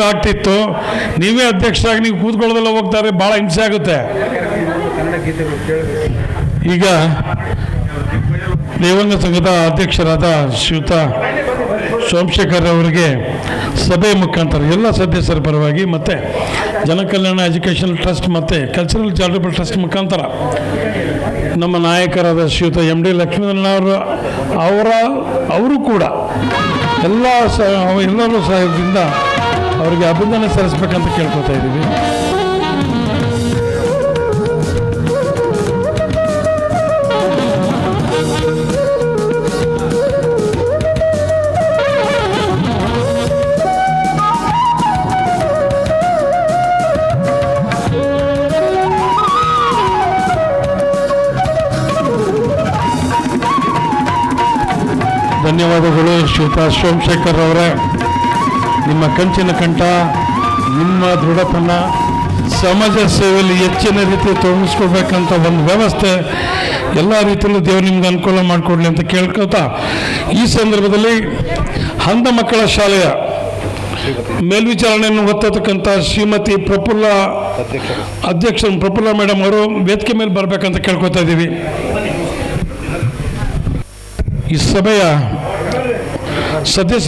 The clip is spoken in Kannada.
ನಮಗೆ ಆಗ್ತಿತ್ತು. ನೀವೇ ಅಧ್ಯಕ್ಷರಾಗಿ ನೀವು ಕೂತ್ಕೊಳ್ಳೋದೆಲ್ಲ ಹೋಗ್ತಾರೆ, ಭಾಳ ಹಿಂಸೆ ಆಗುತ್ತೆ. ಈಗ ದೇವಂಗ ಸಂಘದ ಅಧ್ಯಕ್ಷರಾದ ಶ್ರೀಯುತ ಸೋಮಶೇಖರ್ ಅವರಿಗೆ ಸಭೆ ಮುಖಾಂತರ, ಎಲ್ಲ ಸದಸ್ಯರ ಪರವಾಗಿ ಮತ್ತು ಜನಕಲ್ಯಾಣ ಎಜುಕೇಷನಲ್ ಟ್ರಸ್ಟ್ ಮತ್ತು ಕಲ್ಚರಲ್ ಚಾರಿಟಬಲ್ ಟ್ರಸ್ಟ್ ಮುಖಾಂತರ ನಮ್ಮ ನಾಯಕರಾದ ಶ್ರೀಯುತ ಎಂ ಡಿ ಲಕ್ಷ್ಮೀನಾರಾಯಣ ಅವರ, ಅವರು ಕೂಡ ಎಲ್ಲ ಸ, ಎಲ್ಲರೂ ಸಹದಿಂದ ಅವರಿಗೆ ಅಭಿನಂದನೆ ಸಲ್ಲಿಸ್ಬೇಕಂತ ಕೇಳ್ಕೊತಾ ಇದ್ದೀವಿ ಧನ್ಯವಾದಗಳು ಶ್ರೀತಾ ಸೋಮಶೇಖರ್ ಅವರೇ. ನಿಮ್ಮ ಕಂಚಿನ ಕಂಠ, ನಿಮ್ಮ ದೃಢತನ, ಸಮಾಜ ಸೇವೆಯಲ್ಲಿ ಹೆಚ್ಚಿನ ರೀತಿ ತೊಡಗಿಸ್ಕೊಳ್ಬೇಕಂತ ಒಂದು ವ್ಯವಸ್ಥೆ ಎಲ್ಲ ರೀತಿಯಲ್ಲೂ ದೇವರು ನಿಮ್ಗೆ ಅನುಕೂಲ ಮಾಡಿಕೊಡ್ಲಿ ಅಂತ ಕೇಳ್ಕೊತಾ ಈ ಸಂದರ್ಭದಲ್ಲಿ ಹಂದ ಮಕ್ಕಳ ಶಾಲೆಯ ಮೇಲ್ವಿಚಾರಣೆಯನ್ನು ಹೊತ್ತತಕ್ಕಂಥ ಶ್ರೀಮತಿ ಪ್ರಫುಲ್ಲ ಅಧ್ಯಕ್ಷ ಪ್ರಫುಲ್ಲ ಮೇಡಮ್ ಅವರು ವೇದಿಕೆ ಮೇಲೆ ಬರಬೇಕಂತ ಕೇಳ್ಕೊತಾ ಇದ್ದೀವಿ. ಈ ಸಭೆಯ ಸದಸ್ಯರು